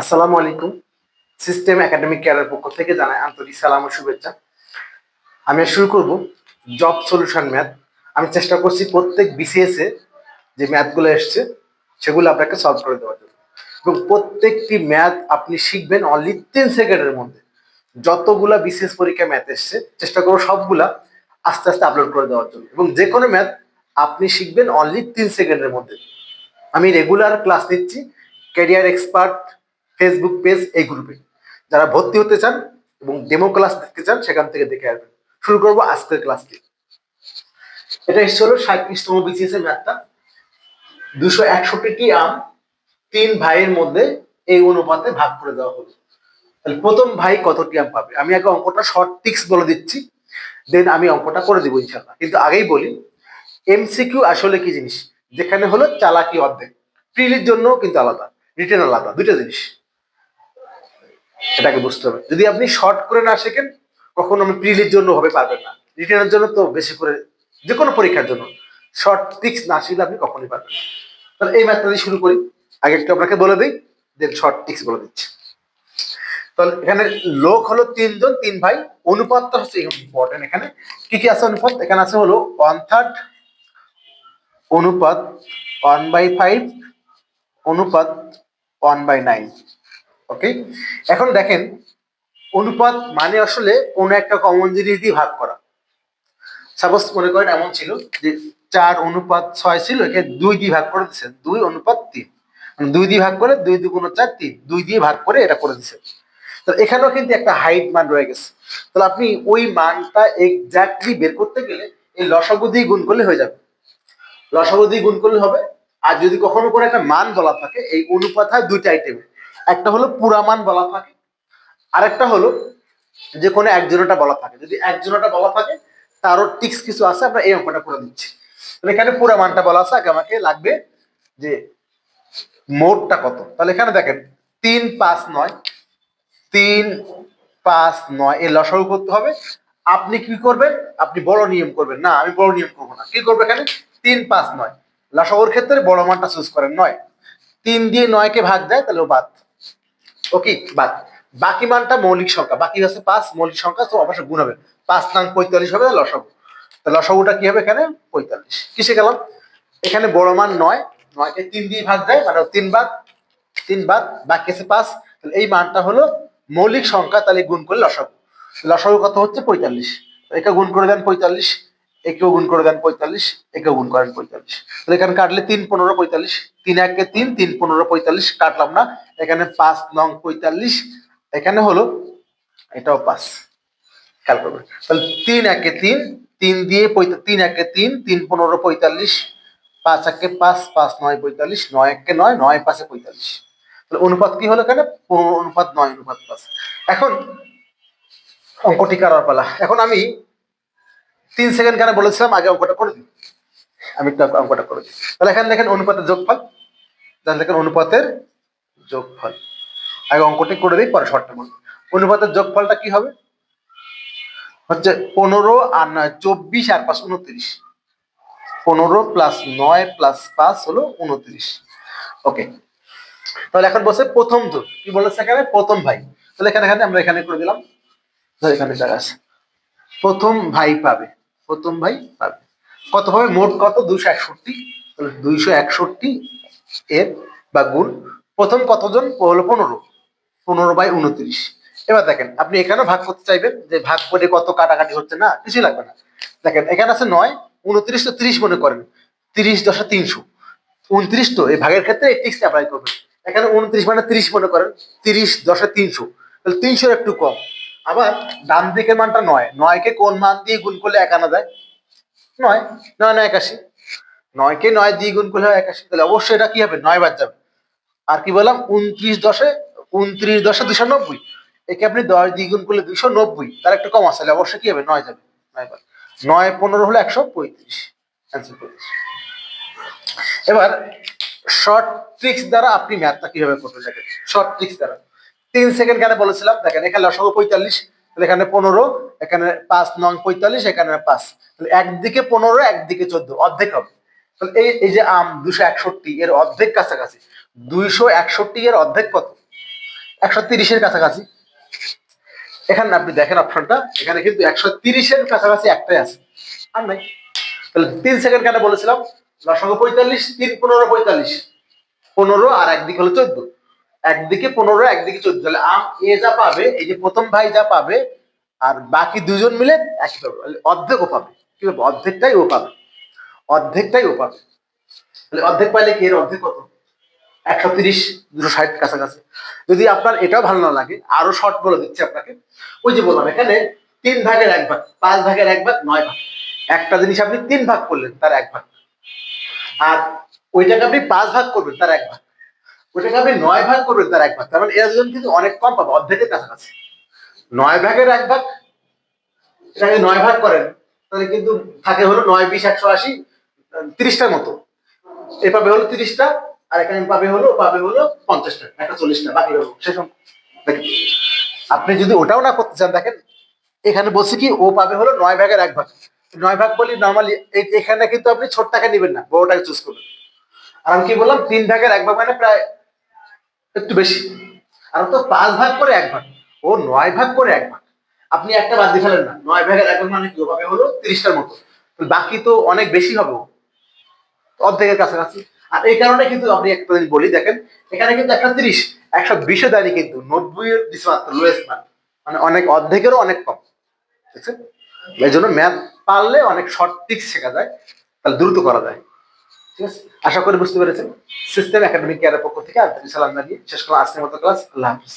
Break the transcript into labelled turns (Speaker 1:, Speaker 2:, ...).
Speaker 1: আসসালামু আলাইকুম। System academic কেয়ারের পক্ষ থেকে জানাই আন্তরিক সালাম ও শুভেচ্ছা। আমি শুরু করব জব সলিউশন ম্যাথ আমি চেষ্টা করছি প্রত্যেক বিসিএস যে ম্যাথগুলো এসছে, সেগুলো আপনাকে সলভ করে দেওয়ার জন্য। এবং প্রত্যেকটি ম্যাথ আপনি শিখবেন অনলি তিন সেকেন্ডের মধ্যে। যতগুলা বিসিএস পরীক্ষা ম্যাথ এসছে, চেষ্টা করব সবগুলা আস্তে আস্তে আপলোড করে দেওয়ার জন্য। এবং যে কোনো ম্যাথ আপনি শিখবেন অনলি তিন সেকেন্ডের মধ্যে। আমি রেগুলার ক্লাস নিচ্ছি। ক্যারিয়ার এক্সপার্ট ফেসবুক পেজ এই গ্রুপে যারা ভর্তি হতে চান এবং ডেমো ক্লাস দেখতে চান, সেখান থেকে দেখে আসবেন। শুরু করব আজকের ক্লাসটি এটা এসছে হলো সাঁত্রিশতম বিসিএস এর ম্যাথটা দুশো একষট্টিটি আম তিন ভাইয়ের মধ্যে এই অনুপাতে ভাগ করে দেওয়া হলো। তাহলে প্রথম ভাই কতটি আম পাবে? আমি আগে অঙ্কটা শর্ট টিক্স বলে দিচ্ছি। দেন আমি অঙ্কটা করে দিব ইনশাল্লাহ কিন্তু আগেই বলি এমসিকিউ আসলে কি জিনিস? যেখানে হলো চালাকি অর্ধেক। প্রিলির জন্য কিন্তু আলাদা। রিটেন আলাদা। দুইটা জিনিস। এটাকে বুঝতে হবে। যদি আপনি শর্ট করে না শেখেন, কখনো আমি প্রিলির জন্য হবে পারবেন না। রিটেনের জন্য তো বেশি করে যে কোনো পরীক্ষার জন্য। শর্ট টিক্স না শিখলে আপনি কখনোই পারবেন তাহলে এই ম্যাথটা দিয়ে শুরু করি। আগে একটু আপনাকে বলে দিই দেন শর্ট টিক্স বলে দিচ্ছি। তাহলে এখানে লোক হলো তিনজন তিন ভাই। অনুপাতটা হচ্ছে ইম্পর্টেন্ট এখানে। কি কি আছে অনুপাত? এখানে আছে হলো ওয়ান থার্ড অনুপাত ওয়ান বাই ফাইভ অনুপাত ওয়ান বাই নাইন ওকে এখন দেখেন, অনুপাত মানে আসলে কোনো একটা কমন জিনিস দিয়ে ভাগ করা। সাপোজ মনে করেন এমন ছিল যে চার অনুপাত ছয় ছিল, একে দুই দিয়ে ভাগ করে দিচ্ছেন দুই অনুপাত তিন। মানে দুই দিয়ে ভাগ করে দুই দুগুণ চার, তিন। দুই দিয়ে ভাগ করে এটা করে দিচ্ছে তো এখানেও কিন্তু একটা হাইট মান রয়ে গেছে। তাহলে আপনি ওই মানটা এক্স্যাক্টলি বের করতে গেলে এই লসাগু দিয়ে গুণ করলে হয়ে যাবে। লসাগু দিয়ে গুণ করলে হবে। আর যদি কখনো কোনো একটা মান বলা থাকে, এই অনুপাত হয় দুইটা আইটেমে একটা হলো পুরা মান বলা থাকে, আরেকটা হলো যে কোনো একজনটা বলা থাকে। যদি একজনটা বলা থাকে, তারও টিক্স কিছু আছে, আমরা এই অঙ্কটা করে দিচ্ছি। তাহলে এখানে পুরা মানটা বলা আছে, আগে আমাকে লাগবে যে মোটটা কত। তাহলে এখানে দেখেন, তিন পাঁচ নয়, তিন পাঁচ নয়, এর লসাগু করতে হবে। আপনি কি করবেন? আপনি বড় নিয়ম করবেন। না, আমি বড় নিয়ম করব না। কি করবে এখানে? তিন পাঁচ নয়। লসাগুর ক্ষেত্রে বড় মানটা চুজ করেন, নয়। তিন দিয়ে নয়কে ভাগ দেয়, তাহলে বাদ। ওকে বাদ। বাকি মানটা মৌলিক সংখ্যা। বাকি হচ্ছে পাঁচ, মৌলিক সংখ্যা তো অবশ্যই গুণ হবে। পাঁচ নাম পঁয়তাল্লিশ হবে, লসাগু। তো কি হবে এখানে? পঁয়তাল্লিশ। কিসে গেলাম? এখানে বড় মান নয়। নয়কে তিন দিয়ে ভাগ দেয় মানে তিন বাদ তিন বাদ, বাকি আছে পাঁচ। তাহলে এই মানটা হলো মৌলিক সংখ্যা, তাহলে গুণ করলে লসাগু। লসাগু কত হচ্ছে? পঁয়তাল্লিশ। একে গুণ করে দেন পঁয়তাল্লিশ। একেও গুণ করে দেন পঁয়তাল্লিশ, একেও গুণ করেন পঁয়তাল্লিশ। তাহলে এখানে কাটলে তিন পনেরো পঁয়তাল্লিশ, তিন একে তিন তিন পনেরো পঁয়তাল্লিশ, কাটলাম না। এখানে পাঁচ নং পঁয়তাল্লিশ, এখানে হলো এটাও পাঁচ। খেয়াল করবেন। তাহলে তিন একে তিন তিন দিয়ে তিন একে তিন তিন পনেরো পঁয়তাল্লিশ, পাঁচ একে পাঁচ পাঁচ নয় পঁয়তাল্লিশ, নয় একে নয় নয় পাঁচে পঁয়তাল্লিশ। তাহলে অনুপাত কি হলো এখানে? পনেরো অনুপাত নয়, অনুপাত পাঁচ। এখন অঙ্কটি করার পালা। এখন আমি তিন সেকেন্ড কেন বলেছিলাম? আগে অঙ্কটা করে দিই আমি একটু অঙ্কটা করে দিই। তাহলে এখানে দেখেন অনুপাতের যোগফল। তাহলে দেখেন অনুপাতের যোগফল। আগে অঙ্কটি করে দিই, পরে শর্টটা বলব। অনুপাতের যোগফলটা কি হবে? হচ্ছে পনেরো আর নয়, চব্বিশ আর পাঁচ উনত্রিশ। পনেরো প্লাস নয় প্লাস পাঁচ হলো উনত্রিশ। ওকে। তাহলে এখন বলছে প্রথম যোগ। কি বলেছে এখানে? প্রথম ভাই। তাহলে এখানে এখানে আমরা এখানে করে দিলাম। এখানে জায়গা আছে প্রথম ভাই পাবে। প্রথম ভাই পাবে কত হবে? মোট কত? দুইশো একষট্টি। দুইশো একষট্টি এর বা গুণ প্রথম কতজন? হলো পনেরো। পনেরো বাই উনত্রিশ। এবার দেখেন, আপনি এখানেও ভাগ করতে চাইবেন যে ভাগ করে কত কাটাকাটি হচ্ছে না? কিছুই লাগবে না। দেখেন, এখানে আছে নয়, উনত্রিশ তো ত্রিশ মনে করেন। তিরিশ দশে তিনশো। উনত্রিশ তো, এই ভাগের ক্ষেত্রে টিক্স অ্যাপ্লাই করবেন। এখানে উনত্রিশ মানে ত্রিশ মনে করেন। তিরিশ দশে তিনশো। তাহলে তিনশোর একটু কম। আবার ডান দিকের মানটা নয়। নয়কে কোন মান দিয়ে গুণ করলে এক আনা যায়? নয়। নয় নয়, একাশি। নয়কে নয় দিয়ে গুণ করলে একাশি। তাহলে অবশ্যই এটা কি হবে? নয় বাদ যাবে। আর কি বললাম? উনত্রিশ দশে উনত্রিশ দশে দুশো নব্বই। একে আপনি দশ দিয়ে গুণ করলে দুশো নব্বই। তার একটা কম আসলে অবশ্যই কি হবে? নয় যাবে। নয় বাদ। নয় পনেরো হলো একশো পঁয়ত্রিশ। এবার শর্ট ট্রিক্স দ্বারা আপনি ম্যাথটা কীভাবে করতে দেখেন। শর্ট ট্রিক্স দ্বারা। তিন সেকেন্ড কেন বলেছিলাম, দেখেন, এখানে লসাগু পঁয়তাল্লিশ, তাহলে এখানে পনেরো, এখানে পাঁচ, নং পঁয়তাল্লিশ, এখানে পাঁচ। তাহলে একদিকে পনেরো, একদিকে চোদ্দ, অর্ধেক হবে। তাহলে এই এই যে আম, দুশো একষট্টি, এর অর্ধেক কাছাকাছি। দুইশো একষট্টি, এর অর্ধেক কত? একশো তিরিশের কাছাকাছি। এখানে আপনি দেখেন অপশনটা, এখানে কিন্তু একশো তিরিশের কাছাকাছি একটাই আছে। আর নাই। তাহলে তিন সেকেন্ড কেন বলেছিলাম লসাগু পঁয়তাল্লিশ, তিন, পনেরো, পঁয়তাল্লিশ। পনেরো আর একদিকে হলো চোদ্দ। একদিকে পনেরো, একদিকে চোদ্দ। তাহলে আম এ যা পাবে, এই যে প্রথম ভাই যা পাবে, আর বাকি দুজন মিলে একই পাবে। অর্ধেক ও পাবে। কি পাবে? অর্ধেকটাই ও পাবে। অর্ধেকটাই ও পাবে। তাহলে অর্ধেক পাইলে কি এর অর্ধেক কত? একশো তিরিশ, দুশো ষাট কাছাকাছি। যদি আপনার এটাও ভালো না লাগে, আরও শর্ট বলে দিচ্ছি আপনাকে। ওই যে বললাম, এখানে তিন ভাগের এক ভাগ, পাঁচ ভাগের এক ভাগ, নয় ভাগ। একটা জিনিস আপনি তিন ভাগ করলেন, তার এক ভাগ। আর ওইটাকে আপনি পাঁচ ভাগ করবেন, তার এক ভাগ। ওইটাকে আপনি নয় ভাগ করবেন তার এক ভাগ। তার মানে এরা দুজন কিন্তু অনেক কম পাবে, অর্ধেকের কাছাকাছি। নয় ভাগের এক ভাগ এটা এটাকে নয় ভাগ করেন, তাহলে কিন্তু থাকে হলো নয়, বিশ, একশো, আশি, তিরিশটার মতো। এ পাবে হলো তিরিশটা, আর এখানে পাবে হলো পাবে হলো পঞ্চাশটা, একটা চল্লিশটা, বাকি হলো সেসব দেখেন, আপনি যদি ওটাও না করতে চান, দেখেন, এখানে বলছি কি, ও পাবে হলো নয় ভাগের এক ভাগ। নয় ভাগ বলি নর্মালি এখানে কিন্তু আপনি ছোটটাকে নেবেন না, বড়টাকে চুজ করবেন। আর আমি কি বললাম, তিন ভাগের এক ভাগ মানে প্রায় একটু বেশি। আর তো পাঁচ ভাগ করে এক ভাগ। ও নয় ভাগ করে এক ভাগ। আপনি একটা বাদ দিয়ে ফেলেন না। নয় ভাগের এক ভাগ মানে কি? পাবে হলো তিরিশটার মতো। বাকি তো অনেক বেশি হবে অর্ধেকের কাছাকাছি। আর এই কারণে কিন্তু আপনি একটা জিনিস বলি, দেখেন, এখানে কিন্তু একটা তিরিশ, একশো বিশে দাঁড়িয়ে কিন্তু নব্বই দিচ্ছে মাত্র লোয়েস্ট মান মানে অনেক অর্ধেকেরও অনেক কম। ঠিক আছে এই জন্য ম্যাথ পারলে অনেক শর্ট টিক্স শেখা যায়। তাহলে দ্রুত করা যায়। ঠিক আছে আশা করি বুঝতে পেরেছেন। সিস্টেম একাডেমিক কেয়ারের পক্ষ থেকে আন্তরিক সালাম জানিয়ে শেষ করা আজকের মতো ক্লাস আল্লাহ হাফিজ।